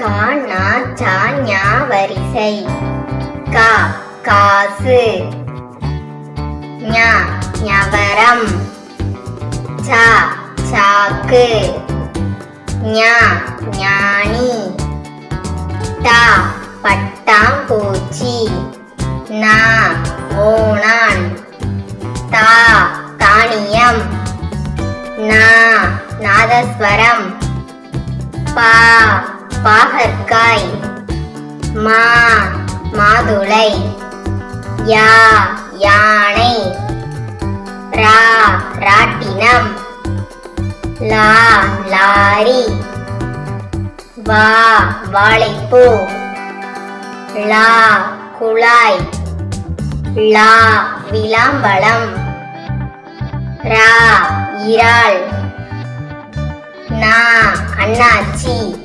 கா நா சா ஞா வரிசை. கா காசு. ஞா ஞவரம். சா சாக்கு. ஞா ஞானி. டா பட்டாம்பூச்சி. நா ஓணான். தா தானியம். நா நாதஸ்வரம். பா மா மாதுளை. யா யானை. ரா ராட்டினம். லா லாரி. வா வாழைப்பூ. லா குழாய். லா விளாம்பழம். ரா இறால். நா அண்ணாச்சி.